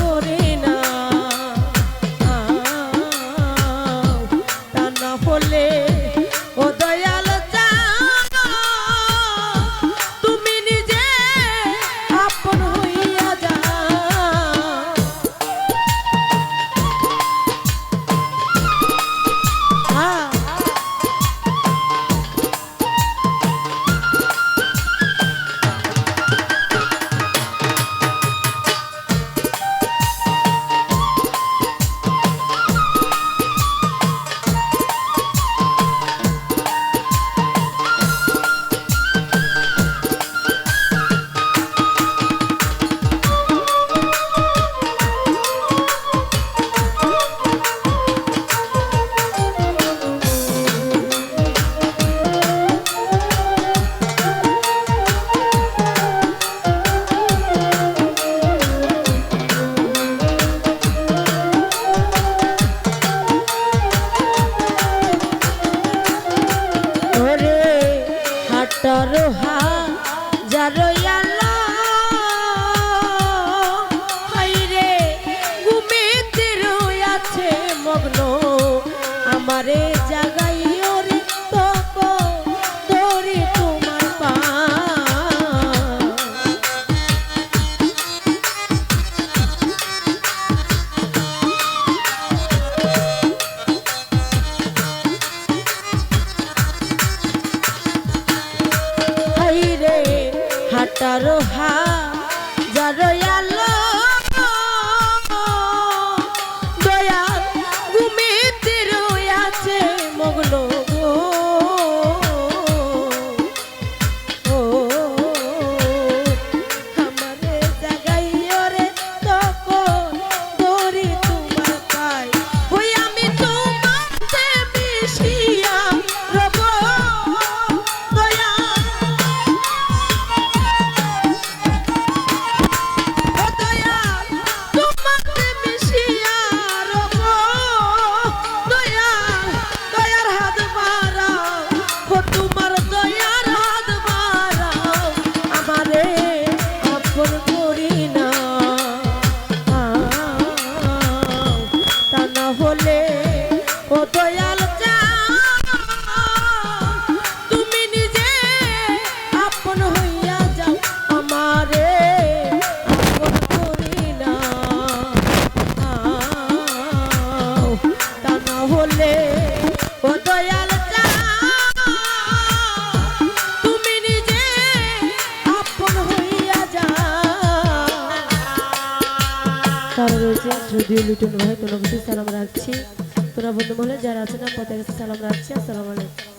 করে arroyo. তারা রয়েছে। যদিও লুটন ভাই কোনো কিছু সালাম রাখছি। তোরা বন্ধু মহলে যারা আছেন আপনাদের কাছে সালাম রাখছি। আসসালামু আলাইকুম।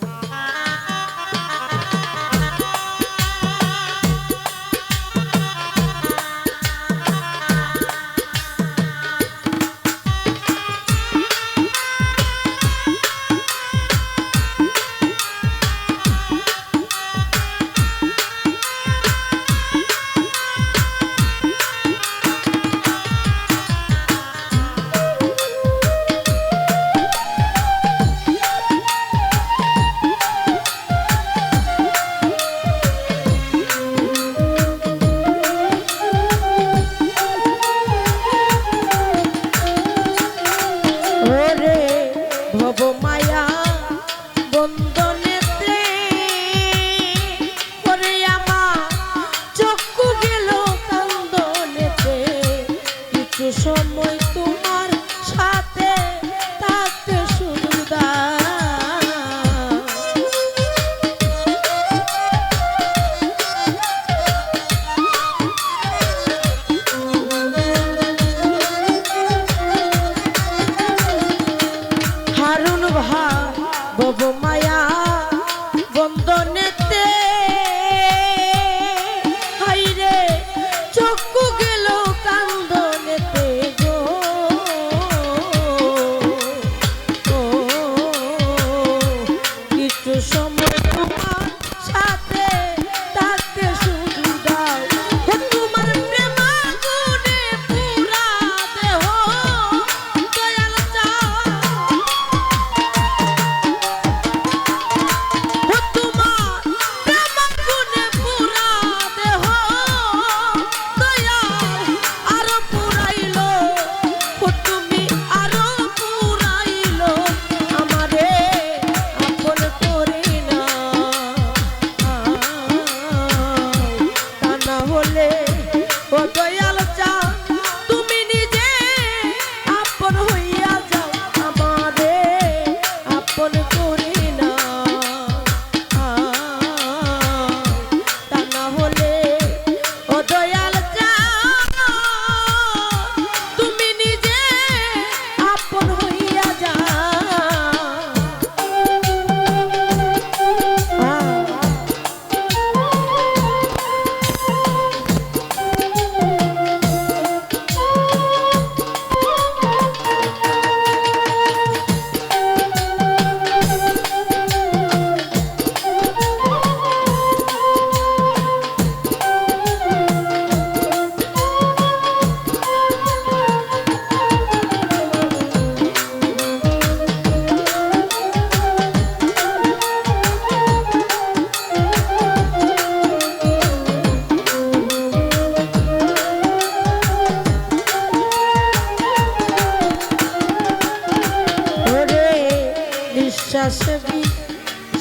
শ্বাস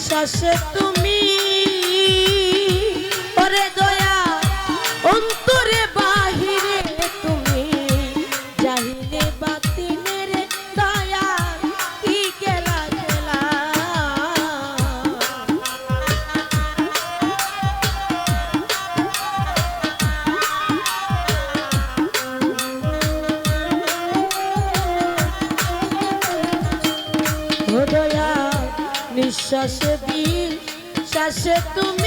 শ্বাসে তুমি রসে বিল শ্বাসে তুমি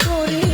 recording.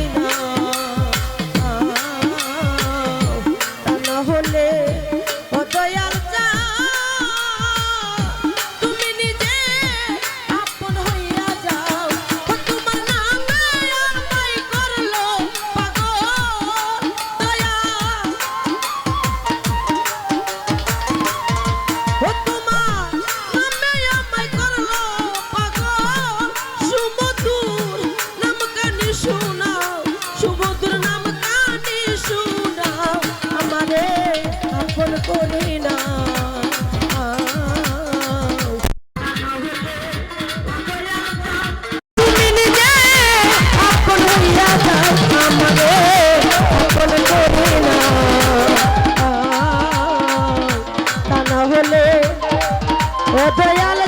ও দয়াল